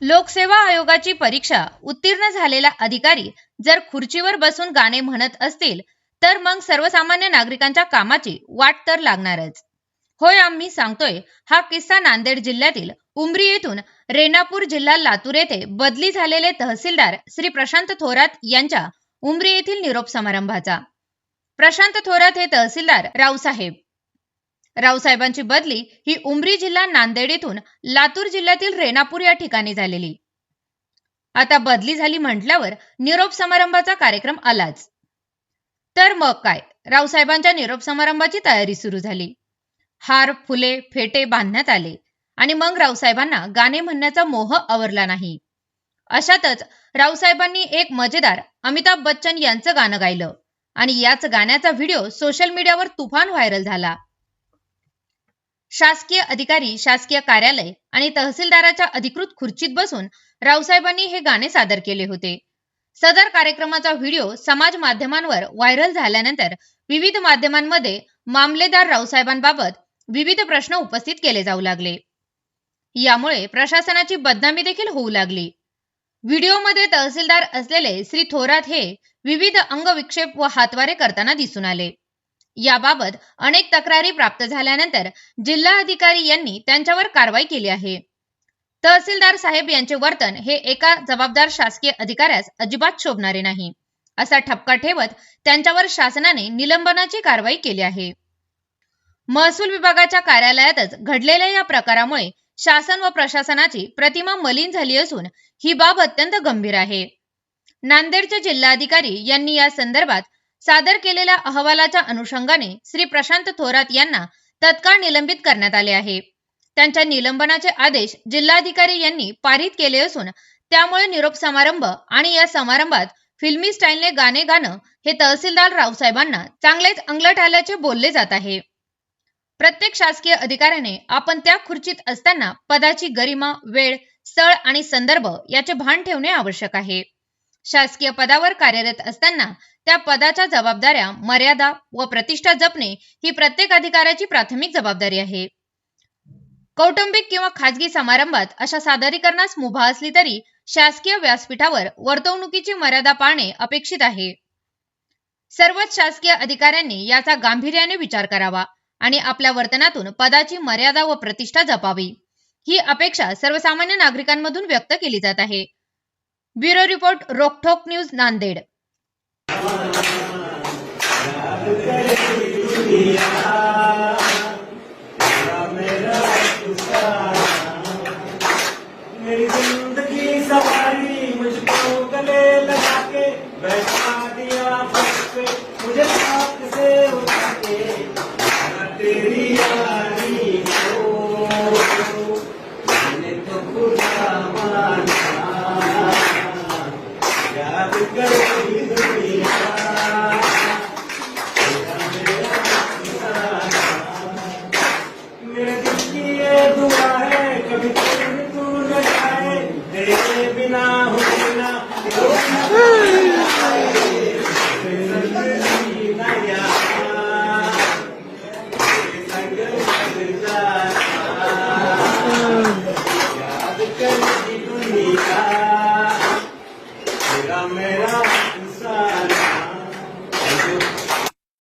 लोकसेवा आयोगाची परीक्षा उत्तीर्ण झालेला अधिकारी जर खुर्चीवर बसून गाणे म्हणत असतील तर मग सर्वसामान्य नागरिकांच्या कामाची वाट तर लागणारच. होय आम्ही सांगतोय हा किस्सा नांदेड जिल्ह्यातील उमरी येथून रेणापूर जिल्हा लातूर येथे बदली झालेले तहसीलदार श्री प्रशांत थोरात यांच्या उमरी येथील निरोप समारंभाचा. प्रशांत थोरात हे तहसीलदार रावसाहेब रावसाहेबांची बदली ही उमरी जिल्हा नांदेड येथून लातूर जिल्ह्यातील रेणापूर या ठिकाणी झालेली. आता बदली झाली म्हटल्यावर निरोप समारंभाचा कार्यक्रम आलाच. तर मग काय? रावसाहेबांच्या निरोप समारंभाची तयारी सुरू झाली. हार फुले फेटे बांधण्यात आले आणि मग रावसाहेबांना गाणे म्हणण्याचा मोह आवरला नाही. अशातच रावसाहेबांनी एक मजेदार अमिताभ बच्चन यांचं गाणं गायलं आणि याच गाण्याचा व्हिडिओ सोशल मीडियावर तुफान व्हायरल झाला. शासकीय अधिकारी शासकीय कार्यालय आणि तहसीलदाराच्या अधिकृत खुर्चीत बसून रावसाहेबांनी हे गाणे सादर केले होते. सदर कार्यक्रमाचा व्हिडिओ समाज माध्यमांवर व्हायरल झाल्यानंतर विविध माध्यमांमध्ये मामलेदार रावसाहेबांबाबत विविध प्रश्न उपस्थित केले जाऊ लागले. यामुळे प्रशासनाची बदनामी देखील होऊ लागली. व्हिडिओमध्ये तहसीलदार असलेले श्री थोरात हे विविध अंगविक्षेप व हातवारे करताना दिसून आले. याबाबत अनेक तक्रारी प्राप्त झाल्यानंतर जिल्हा अधिकारी यांनी त्यांच्यावर कारवाई केली आहे. तहसीलदार साहेब यांचे वर्तन हे एका जबाबदार शासकीय अधिकाऱ्यास अजिबात शोभणारे नाही असा ठपका ठेवत त्यांच्यावर शासनाने निलंबनाची कारवाई केली आहे. महसूल विभागाच्या कार्यालयातच घडलेल्या या प्रकारामुळे शासन व प्रशासनाची प्रतिमा मलिन झाली असून ही बाब अत्यंत गंभीर आहे. नांदेडचे जिल्हाधिकारी यांनी या संदर्भात सादर केलेल्या अहवालाच्या अनुषंगाने श्री प्रशांत थोरात यांना तत्काळ निलंबित करण्यात आले आहे. त्यांच्या निलंबनाचे आदेश जिल्हाधिकारी यांनी पारित केले असून त्यामुळे निरोप समारंभ आणि या समारंभात फिल्मी स्टाईलने गाणे गाणं हे तहसीलदार रावसाहेबांना चांगलेच अंगलट आल्याचे बोलले जात आहे. प्रत्येक शासकीय अधिकाऱ्याने आपण त्या खुर्चीत असताना पदाची गरिमा वेळ स्थळ आणि संदर्भ याचे भान ठेवणे आवश्यक आहे. शासकीय पदावर कार्यरत असताना त्या पदाच्या जबाबदाऱ्या मर्यादा व प्रतिष्ठा जपणे ही प्रत्येक अधिकाऱ्याची प्राथमिक जबाबदारी आहे. कौटुंबिक किंवा खाजगी समारंभात अशा सादरीकरणास मुभा असली तरी शासकीय व्यासपीठावर वर्तवणुकीची मर्यादा पाळणे अपेक्षित आहे. सर्वच शासकीय अधिकाऱ्यांनी याचा गांभीर्याने विचार करावा आणि आपल्या वर्तनातून पदाची मर्यादा व प्रतिष्ठा जपावी. ही अपेक्षा सर्वसामान्य नागरिकांमधून व्यक्त केली जात आहे. Bureau report Rokthok news Nanded. मुझे से उठा के तेरी না